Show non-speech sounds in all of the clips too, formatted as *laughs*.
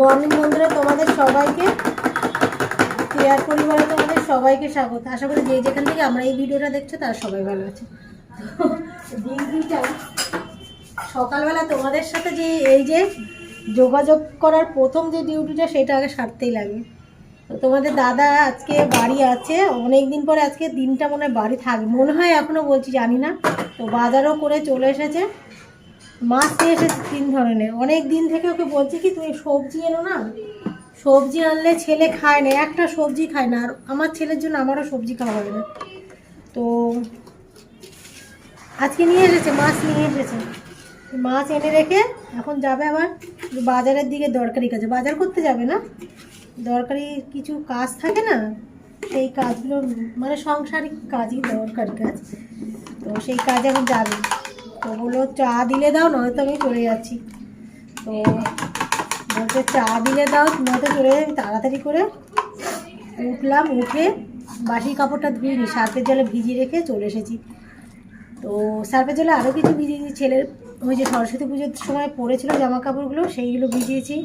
Morning বন্ধুরা, তোমাদের সবাইকে কেয়ার পরিবারে তোমাদের সবাইকে স্বাগত। আশা করি যে যেখান থেকে আমরা এই ভিডিওটা দেখছ, তারা সবাই ভালো আছে। সকালবেলা তোমাদের সাথে যে এই যে যোগাযোগ করার প্রথম যে ডিউটিটা, সেটা আগে সারতেই লাগে তো তোমাদের দাদা আজকে বাড়ি আছে অনেক দিন পরে আজকে দিনটা মনে হয় বাড়ি থাকবে মনে হয় এখনও বলছি, জানি না। তো বাজারও করে চলে এসেছে। মাছ নিয়ে এসেছে তিন ধরনের। অনেক দিন থেকে ওকে বলছি কি, তুমি সবজি এনো না? সবজি আনলে ছেলে খায় না, একটা সবজি খায় না, আর আমার ছেলের জন্য আমারও সবজি খাওয়া হবে না। তো আজকে নিয়ে এসেছে, মাছ নিয়ে এসেছে। মাছ এনে রেখে এখন যাবে আবার বাজারের দিকে দরকারি কাজে। বাজার করতে যাবে না? দরকারি কিছু কাজ থাকে না? সেই কাজগুলো মানে সংসারিক কাজই দরকারি কাজ। তো সেই কাজে এখন যাবে। তো চা দিলে দাও, নয়তো আমি চলে যাচ্ছি। তো বলছে, চা দিলে দাও, নয়তো চলে যাই তাড়াতাড়ি করে উঠলাম, উঠে বাসি কাপড়টা ধুইনি সার্ফের জলে ভিজিয়ে রেখে চলে এসেছি। তো সার্ফের জলে আরও কিছু ভিজিয়েছি। ছেলের ওই যে সরস্বতী পুজোর সময় পরেছিল জামা কাপড়গুলো সেইগুলো ভিজিয়েছি।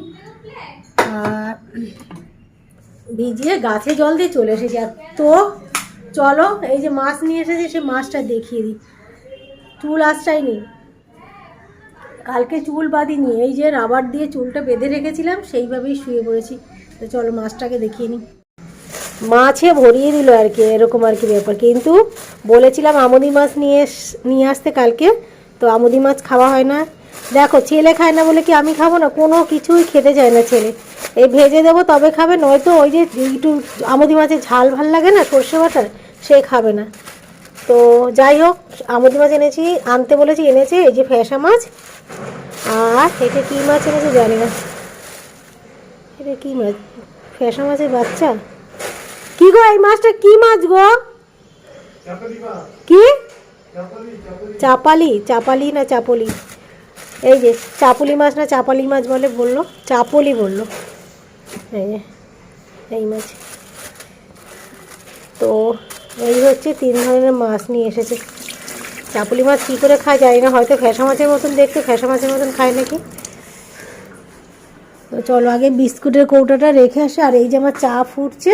আর ভিজিয়ে গাছে জল দিয়ে চলে এসেছি। আর তো, চলো, এই যে মাছ নিয়ে এসেছে, সে মাছটা দেখিয়ে দিই। চুল আশ্রাইনি কালকে চুল বাঁধিনি এই যে রাবার দিয়ে চুলটা বেঁধে রেখেছিলাম, সেইভাবেই শুয়ে পড়েছি। তো চলো মাছটাকে দেখিয়ে নিই। মাছে ভরিয়ে দিল আর কি, এরকম আর কি ব্যাপার। কিন্তু বলেছিলাম আমুদি মাছ নিয়ে নিয়ে আসতে কালকে, তো আমুদি মাছ খাওয়া হয় না। দেখো, ছেলে খায় না বলে কি আমি খাব না? কোনো কিছুই খেতে চায় না ছেলে। এই ভেজে দেবো, তবে খাবে, নয়তো ওই যে একটু আমুদি মাছের ঝাল ভালো লাগে না, সর্ষে বাটার, সে খাবে না। তো যাই হোক আমুদি মাছ এনেছি আনতে বলেছি এনেছে এই যে ফ্যাসা মাছ। আর এটা কী মাছ এনেছে জানি না। এটা কী মাছ? ফ্যাসা মাছের বাচ্চা? কি গো এই মাছটা? কি মাছ গো? কি? চাপালি চাপালি। না চাপলি? এই যে চাপলি মাছ না চাপালি মাছ বলে বলল চাপলি বলল। এই এই মাছ। তো এই হচ্ছে তিন ধরনের মাছ নিয়ে এসেছে। চাপুলি মাছ কী করে খায় জানি না, হয়তো ফ্যাসা মাছের মতন দেখতে ফ্যাসা মাছের মতন খায় নাকি? তো চলো আগে বিস্কুটের কৌটাটা রেখে আসে, আর এই যে আমার চা ফুটছে।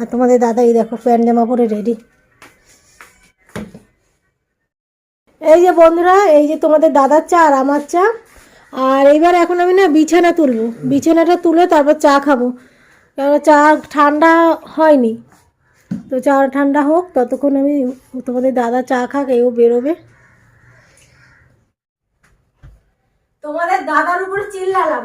আর তোমাদের দাদা এই দেখো প্যান্ট জামা পরে রেডি এই যে বন্ধুরা, এই যে তোমাদের দাদার চা আর আমার চা। আর এইবার এখন আমি না বিছানা তুলবো। বিছানাটা তুলে তারপর চা খাব। কারণ চা ঠান্ডা হয়নি। তো চা ঠান্ডা হোক, ততক্ষণ আমি তোমাদের দাদা চা খাক, এও বেরোবে। তোমাদের দাদার উপরে চিল্লালাম।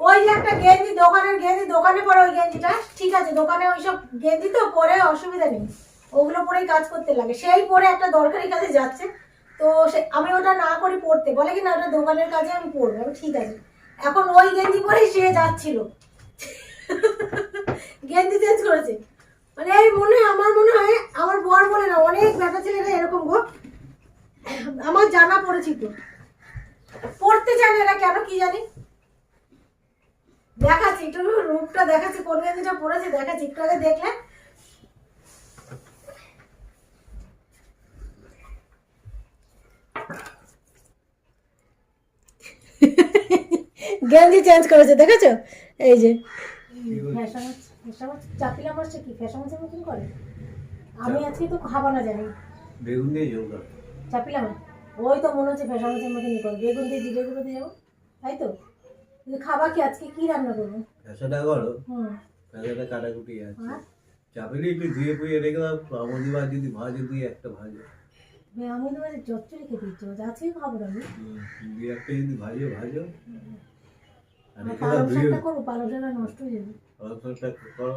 ওই যে একটা গেঞ্জি, দোকানের গেঞ্জি, দোকানে পরে ওই গেঞ্জিটা। ঠিক আছে, দোকানে ওইসব গেঞ্জি তো পরে অসুবিধা নেই। ওগুলো পরেই কাজ করতে লাগে। সেই পরে একটা দরকারি কাজে যাচ্ছে। তো সে, আমি ওটা না করি পড়তে। বলে কি না, ওটা দোকানের কাজে আমি পড়ব। ঠিক আছে। এখন ওই গেঞ্জি পরেই সে যাচ্ছিল। গেঞ্জি চেঞ্জ করেছে। মানে এই মনে আমার মনে হয়, আমার বর বলে না, অনেক ব্যাটা ছেলেরা এরকম গো। আমার জানা পড়েছি তো। পড়তে চায় না কেন কি জানি? দেখাচ্ছি, একটু রূপটা দেখাচ্ছি, কোন গেঞ্জিটা পরেছে দেখাচ্ছি, একটু আগে দেখলে। গেঞ্জি চেঞ্জ করেছে, দেখেছ? এই যে। ফ্যাশা মাছ চাপিলা মাছটা কি? ফ্যাশা মাছের মতন করে? আমি আজকে তো খাব না জানি। বেগুন দিয়ে করো। চাপিলা মাছ ওই তো মনে হচ্ছে ফ্যাশা মাছের মতনই করে। বেগুন দিয়ে জিরে গুঁড়ো দিয়ে যাব তাই তো? খাবা কি আজকে? কি রান্না করব? ফ্যাসাটা করো। হুম। কাটাকুটি আছে। চাপেলে একটু ধুয়ে পুয়ে রেখে দাও। আমদি মাছ যদি ভাজে একটা ভাজে। আমি তো মানে চচ্চড়ি খেতে ইচ্ছে করছে। আজকে খাব আমি। দুই একটা যদি ভাজো ভাজো। আর পালং শাকটা করব পালং শাকটা নষ্ট হয়ে যাবে। অল্পটা করো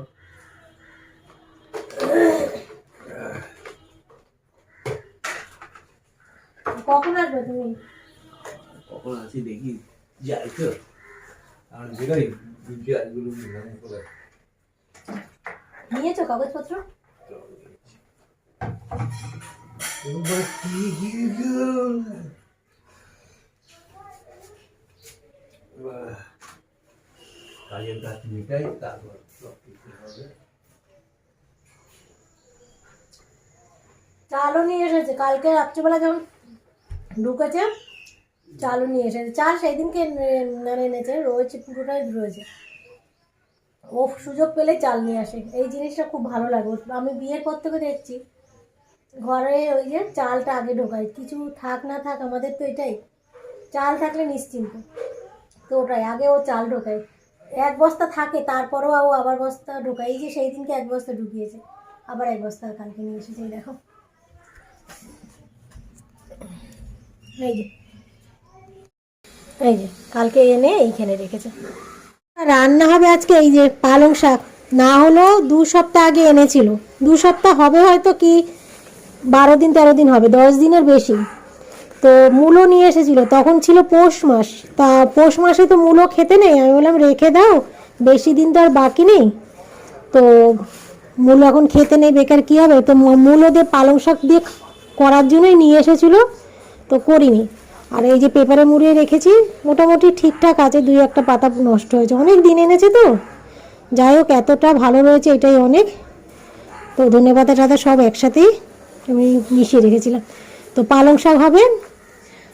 কখন আসবে তুমি কখন আসি দেখি যাই তো আর বেরোই দুটো আজগুলো নিলাম করে নিয়েছো কাগজপত্র এবার কি দিয়েছ? এবার কাজের কাজ মিটাই তারপর সব কিছু হবে চালও নিয়ে এসেছে। কালকে রাত্রিবেলা যখন ঢুকেছে, চালও নিয়ে এসেছে। চাল সেই দিনকে মানে এনেছে, রয়েছে, পুরোটাই রয়েছে। ও সুযোগ পেলে চাল নিয়ে আসে। এই জিনিসটা খুব ভালো লাগে। আমি বিয়ের পর থেকে দেখছি, ঘরে ওই যে চালটা আগে ঢোকাই কিছু থাক না থাক, আমাদের তো এটাই। চাল থাকলে নিশ্চিন্ত। তো ওটাই, আগে ও চাল ঢোকায়। এক বস্তা থাকে, তারপরেও ও আবার বস্তা ঢোকায়। এই যে সেই দিনকে এক বস্তা ঢুকিয়েছে, আবার এক বস্তা কালকে নিয়ে এসেছে দেখো। এই যে এই যে, কালকে এনে এইখানে রেখেছে। রান্না হবে আজকে এই যে পালং শাক। না হলেও দু সপ্তাহ আগে এনেছিল। দু সপ্তাহ হবে হয়তো কি, বারো দিন, তেরো দিন হবে, দশ দিনের বেশি। তো মূলো নিয়ে এসেছিল। তখন ছিল পৌষ মাস। তা পৌষ মাসে তো মূলো খেতে নেই। আমি বললাম, রেখে দাও। বেশি দিন তো আর বাকি নেই। তো মূলো এখন খেতে নেই। বেকার কী হবে? তো মূলো দিয়ে পালং শাক দিয়ে করার জন্যই নিয়ে এসেছিল। তো করিনি। আর এই যে পেপারে মুড়িয়ে রেখেছি, মোটামুটি ঠিকঠাক আছে। দুই একটা পাতা নষ্ট হয়েছে। অনেক দিন এনেছে তো। যাই হোক, এতটা ভালো রয়েছে এটাই অনেক। তো ধনে পাতা টাতা সব একসাথেই আমি মিশিয়ে রেখেছিলাম। তো পালং শাক হবে।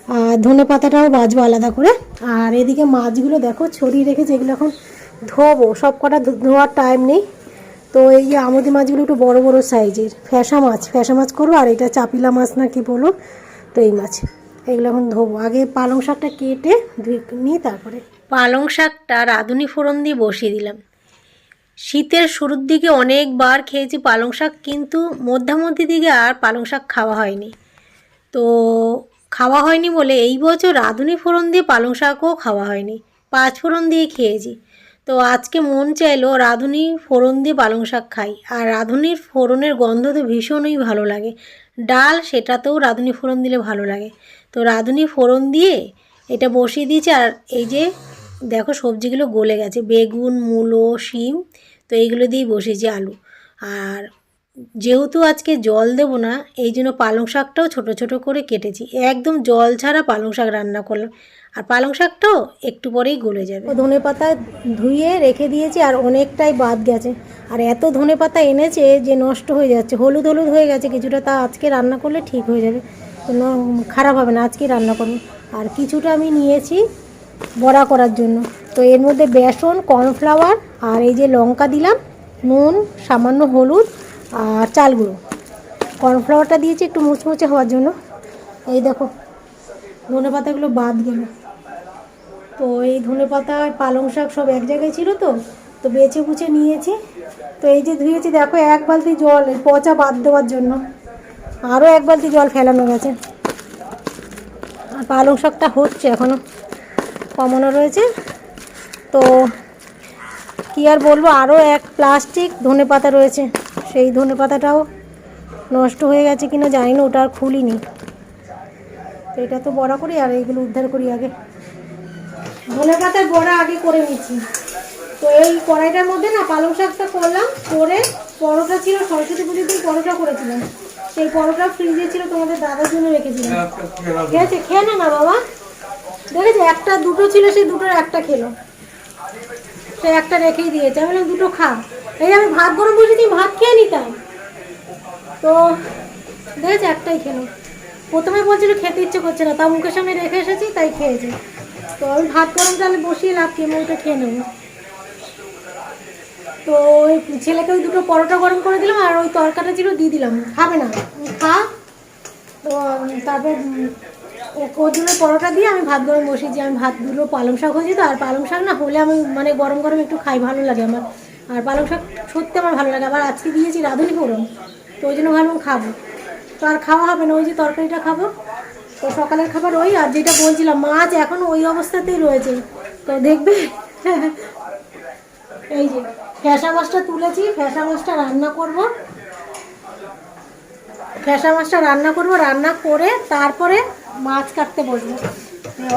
আর ধনে পাতাটাও বাজবো আলাদা করে। আর এদিকে মাছগুলো দেখো, ছড়িয়ে রেখেছে, এগুলো এখন ধোবো। সব কটা ধোয়ার টাইম নেই। তো এই যে আমুদি মাছগুলো একটু বড় বড় সাইজের। ফ্যাসা মাছ ফ্যাসা মাছ করব, আর এটা চাপিলা মাছ না কি বলো, তো এই মাছ। এগুলো এখন ধোবো। আগে পালং শাকটা কেটে ধুয়ে তারপরে পালং শাকটা রাঁধুনি ফোড়ন দিয়ে বসিয়ে দিলাম। শীতের শুরুর দিকে অনেকবার খেয়েছি পালং শাক, কিন্তু মধ্যামধ্যি দিকে আর পালং শাক খাওয়া হয়নি। তো খাওয়া হয়নি বলে এই বছর রাঁধুনি ফোড়ন দিয়ে পালং শাকও খাওয়া হয়নি। পাঁচ ফোড়ন দিয়ে খেয়েছি। তো আজকে মন চাইলো রাঁধুনি ফোড়ন দিয়ে পালং শাক খাই। আর রাঁধুনির ফোড়নের গন্ধ তো ভীষণই ভালো লাগে। ডাল সেটাতেও রাঁধুনি ফোড়ন দিলে ভালো লাগে। তো রাঁধুনি ফোড়ন দিয়ে এটা বসিয়ে দিয়েছি আর এই যে দেখো সবজিগুলো গলে গেছে। বেগুন, মূলো, শিম, তো এইগুলো দিয়েই বসিয়েছি আলু। আর যেহেতু আজকে জল দেব না, এই জন্য পালং শাকটাও ছোট ছোট করে কেটেছি। একদম জল ছাড়া পালং শাক রান্না করলাম। আর পালং শাকটাও একটু পরেই গলে যাবে। ধনে পাতা ধুয়ে রেখে দিয়েছি আর অনেকটাই বাদ গেছে। আর এত ধনে পাতা এনেছে যে নষ্ট হয়ে যাচ্ছে। হলুদ হলুদ হয়ে গেছে কিছুটা, তা আজকে রান্না করলে ঠিক হয়ে যাবে। কোনো খারাপ হবে না আজকে রান্না করব। আর কিছুটা আমি নিয়েছি বড়া করার জন্য। তো এর মধ্যে বেসন, কর্নফ্লাওয়ার আর এই যে লঙ্কা দিলাম, নুন, সামান্য হলুদ আর চাল গুঁড়ো কর্নফ্লাওয়ারটা দিয়েছি একটু মুচমুচে হওয়ার জন্য। এই দেখো, ধনে পাতাগুলো বাদ গেল। তো এই ধনে পাতা, পালং শাক সব এক জায়গায় ছিল তো তো বেছে বুছে নিয়েছি। তো এই যে ধুয়েছি, দেখো এক বালতি জল পচা বাদ দেওয়ার জন্য। আরও এক বালতি জল ফেলানো গেছে। আর পালং শাকটা হচ্ছে এখনও কমানো রয়েছে। তো কি আর বলব, আরও এক প্লাস্টিক ধনে পাতা রয়েছে। সেই ধনে পাতাটাও নষ্ট হয়ে গেছে কিনা জানি না ওটা আর খুলিনি। তো এটা তো বড়া করি আর এইগুলো উদ্ধার করি আগে। ধনে পাতার বড়া আগে করে নিচ্ছি তো এই কড়াইটার মধ্যে না পালং শাকটা করলাম করে পরোটা ছিল সরস্বতী পুজোর দিন পরোটা করেছিলাম। সেই পরোটা ফ্রিজে ছিল তোমাদের দাদার জন্য রেখেছিলাম। ঠিক আছে খেয়ে না না বাবা। দেখেছি একটা দুটো ছিল সেই দুটোর একটা খেলো। সে একটা রেখেই দিয়েছে আমি দুটো খা। এই আমি ভাত গরম বসেছি, ভাত খেয়ে নিতাম। তো দেখেছি একটাই খেলো। প্রথমে বলছিল খেতে ইচ্ছে করছে না, তা মুখের সামনে রেখে এসেছি, তাই খেয়েছে। তো আমি ভাত গরম তাহলে বসিয়ে লাভ কি ওইটা খেয়ে নেব। তো ওই ছেলেকে ওই দুটো পরোটা গরম করে দিলাম, আর ওই তরকাটা ছিল দিয়ে দিলাম। খাবে না। খা। তো তারপর ওর পরোটা দিয়ে আমি ভাত গরম বসিয়েছি। আমি ভাত, দুটো পালং শাক হয়েছি তো, আর পালং শাক না হলে আমি মানে গরম গরম একটু খাই, ভালো লাগে আমার। আর পালং শাক সত্যি আমার ভালো লাগে। আবার আজকে দিয়েছি রাঁধুনি ফোড়ন, তো ওই জন্য ভাবলাম খাব। তো আর খাওয়া হবে না, ওই যে তরকারিটা খাব। তো সকালের খাবার ওই, আর যেটা বলছিলাম, মাছ এখন ওই অবস্থাতেই রয়েছে। তো দেখবে, *laughs* এই যে ফ্যাসা মাছটা তুলেছি ফ্যাসা মাছটা রান্না করব। ফ্যাসা মাছটা রান্না করব, রান্না করে তারপরে মাছ কাটতে বসবো।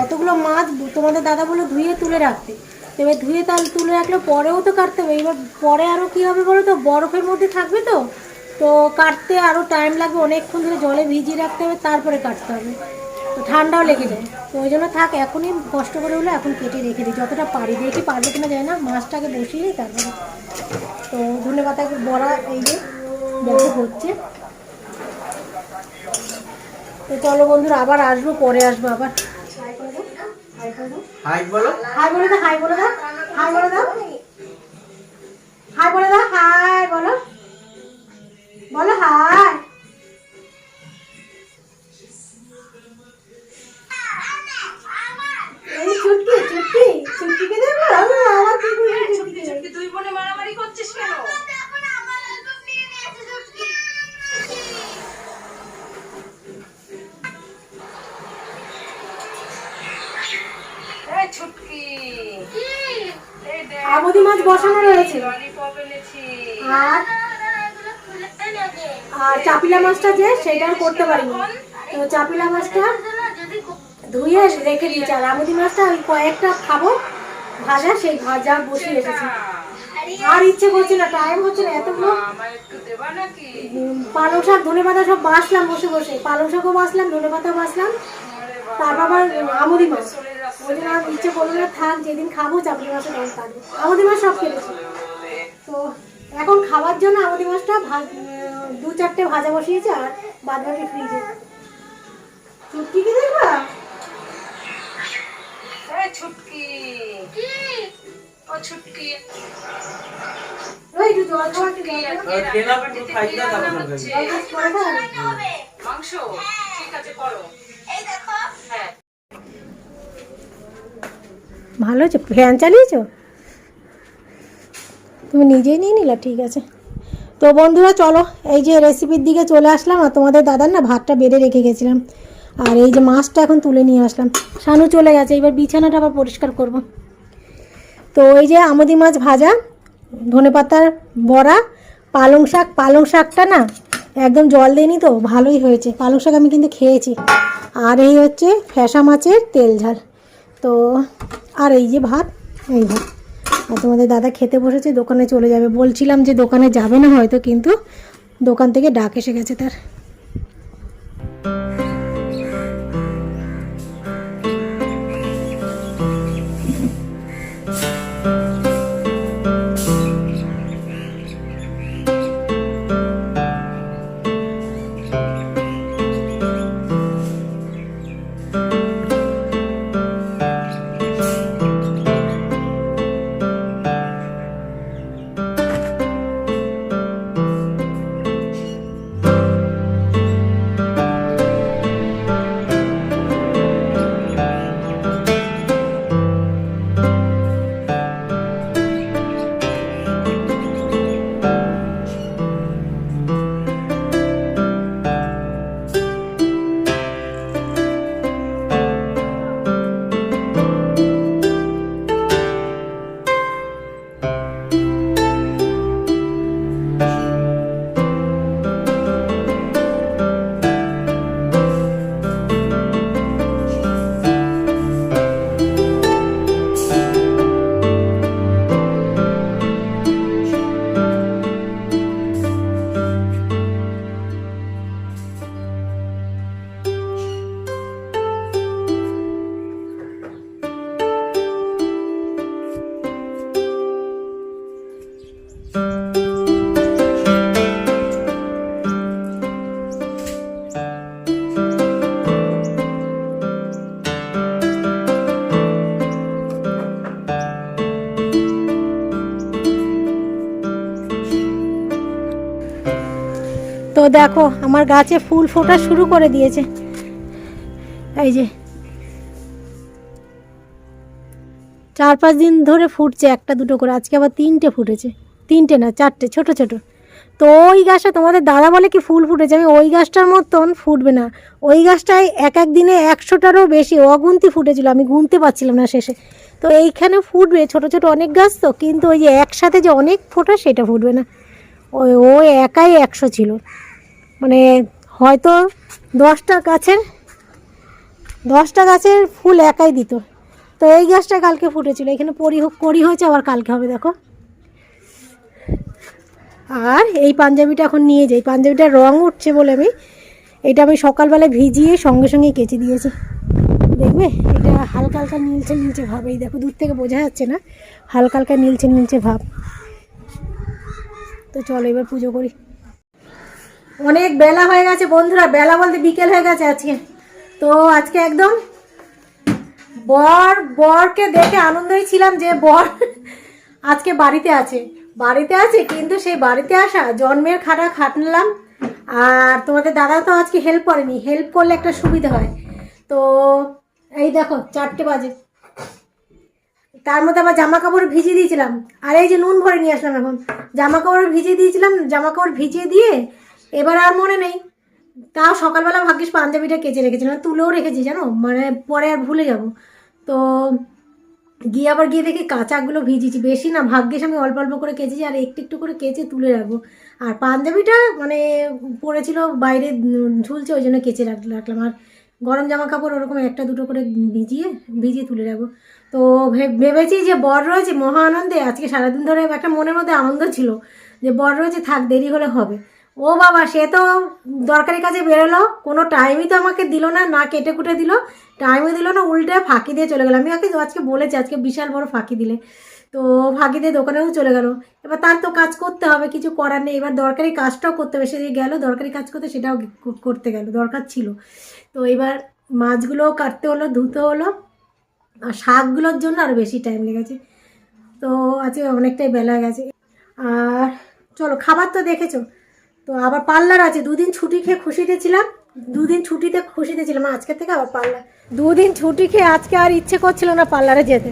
অতগুলো মাছ তোমাদের দাদা বলে ধুয়ে তুলে রাখতে এবার ধুয়ে তাহলে তুলে রাখলে পরেও তো কাটতে হবে। এবার পরে আরও কী হবে বলো তো? বরফের মধ্যে থাকবে তো? তো কাটতে আরও টাইম লাগবে। অনেকক্ষণ ধরে জলে ভিজিয়ে রাখতে হবে, তারপরে কাটতে হবে। তো ঠান্ডাও লেগে যায়। তো ওই জন্য থাক, এখনই কষ্ট করে হলে এখন কেটে রেখে দিই। যতটা পারি দেখি, পারবে কিনা যায় না। মাছটাকে বসিয়ে তারপরে তো ধনে পাতা বড়া এই যে দেখো হচ্ছে। তো চলো বন্ধুরা, আবার আসব, পরে আসব আবার। হাই বলো। হাই বলে দাও হাই বলে দাও হাই বলে দাও। হাই বলে দাও হাই বলো। বলো হাই। এই চুটকি চুটকি চুটকিকে দেখো? আমি আমার কি করে চুটকি তুই বোনে মারামারি করছিস কেন? ছুটকি। এই মাছ বসানো রয়েছে। আর আর চাপিলা মাছটা যে সেটা করতে পারিনি। তো চাপিলা মাছটা ধুয়ে রেখে দিয়েছি। আর আমুদি মাছটা ওই কয়েকটা খাব। ভাজা সেই ভাজা বসিয়ে রেখেছি। আর ইচ্ছে করছে না টাইম হচ্ছে না এতগুলো পালং শাক ধনে পাতা সব বাসলাম বসে বসে। পালং শাকও বাসলাম ধনে পাতা বাসলাম। তারপর আবার আমুদি মাছ ওই জন্য আর ইচ্ছে করল না থাক যেদিন খাব চাপড়ি মাছটা তখন থাকবে। আমুদি মাছ সব কেটেছি তো এখন খাওয়ার জন্য আমুদি মাছটা ভাজ- দু চারটে ভাজা বসিয়েছে আর বাদ বাকি ফ্রিজে চুটকি কি দেখবা? ছুটকি। ও ছুটকি। ওই একটু জল খাওয়া খাওয়া? মাংস? ঠিক আছে করো হ্যাঁ ভালো হয়েছে? ফ্যান চালিয়েছো? তুমি নিজেই নিয়ে নিলা, ঠিক আছে। তো বন্ধুরা, চলো, এই যে রেসিপির দিকে চলে আসলাম, আর তোমাদের দাদার না ভাতটা বেড়ে রেখে গেছিলাম। আর এই যে মাছটা এখন তুলে নিয়ে আসলাম। সানু চলে গেছে, এবার বিছানাটা আবার পরিষ্কার করব। তো এই যে আমদি মাছ ভাজা ধনে পাতার বড়া, পালং শাক, পালং শাকটা না একদম জল দেয়নি তো, ভালোই হয়েছে। পালং শাক আমি কিন্তু খেয়েছি। আর এই হচ্ছে ফ্যাসা মাছের তেল ঝাল। তো, আর এই যে ভাত, এই ভাত। আর তোমাদের দাদা খেতে বসেছে, দোকানে চলে যাবে। বলছিলাম যে দোকানে যাবে না হয়তো, কিন্তু দোকান থেকে ডাক এসে গেছে তার। দেখো, আমার গাছে ফুল ফোটা শুরু করে দিয়েছে। এই যে। চার পাঁচ দিন ধরে ফুটছে একটা দুটো করে, আজকে আবার তিনটে ফুটেছে। তিনটে না, চারটে, ছোট ছোট। তো ওই গাছটা তোমাদের দাদা বলে কি ফুল ফুটেছে? আমি ওই গাছটার মতন ফুটবে না। ওই গাছটায় এক এক দিনে একশোটারও বেশি অগুন্তি ফুটেছিল, আমি গুনতে পারছিলাম না শেষে। তো এইখানে ফুটবে, ছোট ছোট অনেক গাছ তো, কিন্তু ওই যে একসাথে যে অনেক ফোটা, সেটা ফুটবে না। ওই ও একাই একশো ছিল। মানে হয়তো দশটা গাছের দশটা গাছের ফুল একাই দিত। তো এই গাছটা কালকে ফুটেছিল, এখানে পরি করি হয়েছে, আবার কালকে হবে, দেখো। আর এই পাঞ্জাবিটা এখন নিয়ে যাই। পাঞ্জাবিটার রং উঠছে বলে আমি, এটা আমি সকালবেলা ভিজিয়ে সঙ্গে সঙ্গে কেচে দিয়েছি। দেখবে? এটা হালকা হালকা নীলছে নীলচে ভাব। এই দেখো, দূর থেকে বোঝা যাচ্ছে না, হালকা হালকা নীলছে নীলচে ভাব। তো চলো, এবার পুজো করি। অনেক বেলা হয়ে গেছে বন্ধুরা, বেলা বলতে বিকেল হয়ে গেছে আজকে। তো আজকে একদম বর, বরকে দেখে আনন্দই ছিলাম যে বর *laughs* আজকে বাড়িতে আছে। বাড়িতে আছে কিন্তু সেই বাড়িতে আসা, জন্মের খাটা খাটলাম। আর তোমাদের দাদা তো আজকে হেল্প করেনি। হেল্প করলে একটা সুবিধা হয়। তো এই দেখো, চারটে বাজে। তার মধ্যে আবার জামা কাপড় ভিজিয়ে দিয়েছিলাম। আর এই যে নুন ভরে নিয়ে আসলাম এখন। জামা কাপড় ভিজিয়ে দিয়েছিলাম জামা কাপড় ভিজিয়ে দিয়ে এবার আর মনে নেই। তাও সকালবেলা ভাগ্যিস পাঞ্জাবিটা কেচে রেখেছিলাম তুলেও রেখেছি জানো? মানে পরে আর ভুলে যাব। তো গিয়ে আবার গিয়ে দেখি কাঁচাগুলো ভিজিয়েছি। বেশি না, ভাগ্যিস আমি অল্প অল্প করে কেচেছি আর একটু একটু করে কেচে তুলে রাখব। আর পাঞ্জাবিটা মানে পড়েছিল, বাইরে ঝুলছে, ওই জন্য কেচে রাখ, রাখলাম। আর গরম জামা কাপড় ওরকম একটা দুটো করে ভিজিয়ে ভিজিয়ে তুলে রাখব। তো ভেবেছি যে বর রয়েছে, মহা আনন্দে, আজকে সারাদিন ধরে একটা মনের মধ্যে আনন্দ ছিল যে বর রয়েছে, থাক, দেরি হলে হবে। ও বাবা, সে তো দরকারি কাজে বেরোলো। কোনো টাইমই তো আমাকে দিল না না কেটে কুটে দিল। টাইমও দিল না, উল্টে ফাঁকি দিয়ে চলে গেলাম আমি ওকে আজকে বলেছি, আজকে বিশাল বড় ফাঁকি দিলে। তো ফাঁকি দিয়ে দোকানেও চলে গেল। এবার তার তো কাজ করতে হবে, কিছু করার নেই। এবার দরকারি কাজটাও করতে হবে। সে যে গেলো, দরকারি কাজ করতে, সেটাও করতে গেল। দরকার ছিল। তো এবার মাছগুলোও কাটতে হলো, ধুতে হলো। আর শাকগুলোর জন্য আরও বেশি টাইম লেগেছে। তো আজকে অনেকটাই বেলা গেছে। আর চলো, খাবার তো দেখেছ। তো আবার পার্লার আছে দুদিন ছুটি খেয়ে খুশিতে ছিলাম দুদিন ছুটিতে খুশিতে ছিলাম আজকে থেকে আবার পার্লার। দুদিন ছুটি খেয়ে আজকে আর ইচ্ছে করছিল না পার্লারে যেতে।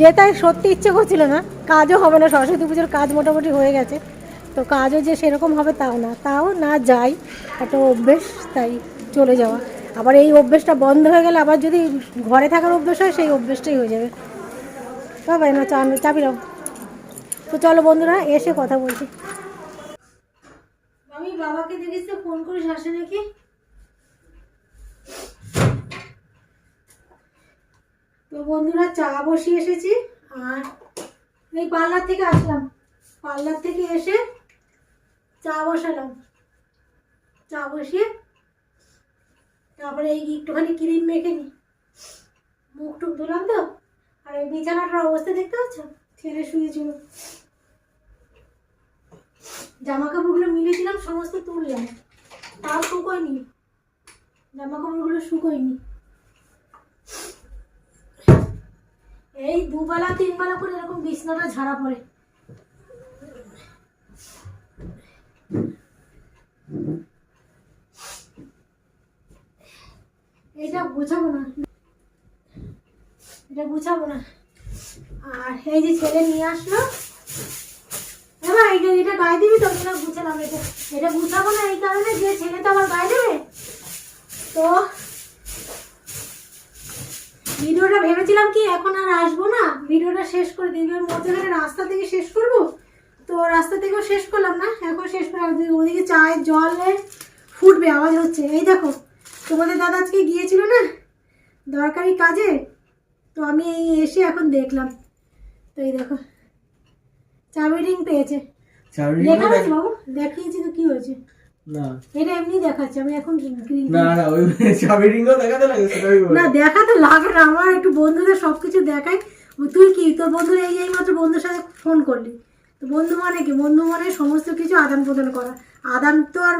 যেতে সত্যি ইচ্ছে করছিল না কাজও হবে না সরস্বতী পুজোর কাজ মোটামুটি হয়ে গেছে। তো কাজও যে সেরকম হবে তাও না তাও না যাই একটা অভ্যেস তাই চলে যাওয়া। আবার এই অভ্যেসটা বন্ধ হয়ে গেলে আবার যদি ঘরে থাকার অভ্যেস হয় সেই অভ্যেসটাই হয়ে যাবে। বাবা না চা চাবি রাও তো চলো বন্ধুরা এসে কথা বলছি। বাবাকে দেখিস তো ফোন করিস আসে নাকি? তো বন্ধুরা, চা বসিয়ে এসেছি, আর এই পার্লার থেকে আসলাম। পার্লার থেকে এসে চা বসালাম। চা বসিয়ে তারপরে এই একটুখানি ক্রিম মেখে নি। মুখ টুক ধুলাম তো, আর এই বিছানাটার অবস্থা দেখতে পাচ্ছ? ছেলে শুয়েছিল। জামা কাপড়গুলো মিলেছিলাম, সমস্ত তুললাম। তাও শুকোয়নি। জামা কাপড়গুলো শুকোয়নি। এই দুবেলা তিনবেলা করে এরকম বিছনাটা ঝাড়া পড়ে। এটা গুছাবো না। এটা গুছাবো না। আর এই যে ছেলে নিয়ে আসলো এবার এটা এটা গায়ে দিবি তো এটা গুছালাম এটা এটা গুছাবো না এই কারণে যে ছেলে তো আমার গায়ে দেবে। তো ভিডিওটা ভেবেছিলাম কি এখন আর আসব না, ভিডিওটা শেষ করে দিই। মধ্যখানে রাস্তা থেকে শেষ করব। তো রাস্তা থেকেও শেষ করলাম না, এখন শেষ করে ওদিকে চায়ের জলে ফুটবে, আওয়াজ হচ্ছে। এই দেখো, তোমাদের দাদা আজকে গিয়েছিল না দরকারি কাজে? তো আমি এই এসে এখন দেখলাম। তো এই দেখো। চাবি রিং পেয়েছে। চাবি বাবু? দেখিয়েছি তো কি হয়েছে? না। এটা এমনি দেখাচ্ছে আমি এখন না না ওই *laughs* চাবি রিংও দেখাতে লাগে সেটা না দেখাতে লাগে না আমার একটু বন্ধুদের সব কিছু দেখাই তুই কি? তোর বন্ধুর এই এই মাত্র বন্ধুর সাথে ফোন করলি। তো বন্ধু মানে কি? বন্ধু মানে সমস্ত কিছু আদান প্রদান করা। আদান তো আর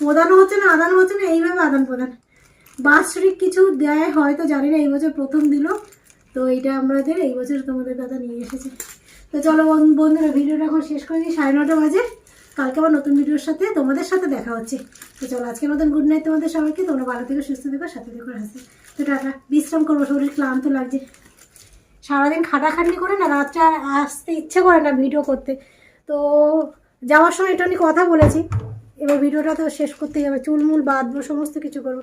প্রদানও হচ্ছে না আদান হচ্ছে না এইভাবে আদান প্রদান। বাৎসরিক কিছু দেয় হয়তো জানি না এই বছর প্রথম দিল। তো এইটা আমাদের এই বছর তোমাদের দাদা নিয়ে এসেছে। তো চলো বন্ধু- বন্ধুরা, ভিডিওটা এখন শেষ করে দিই। সাড়ে নটা বাজে। কালকে আবার নতুন ভিডিওর সাথে তোমাদের সাথে দেখা হচ্ছে। তো চলো, আজকে মতন গুড নাইট তোমাদের সবাইকে। তোমরা ভালো থেকে, সুস্থ থেকো সাথে থেকো হাসতে তো টাটা। বিশ্রাম করব, শরীর ক্লান্ত লাগছে। সারাদিন খাটাখাটনি করে না, রাতটা আসতে ইচ্ছে করে না ভিডিও করতে। তো যাওয়ার সময় একটু কথা বলেছি। এবার ভিডিওটা তো শেষ করতেই হবে। চুলমুল, বাঁধবো, সমস্ত কিছু করব।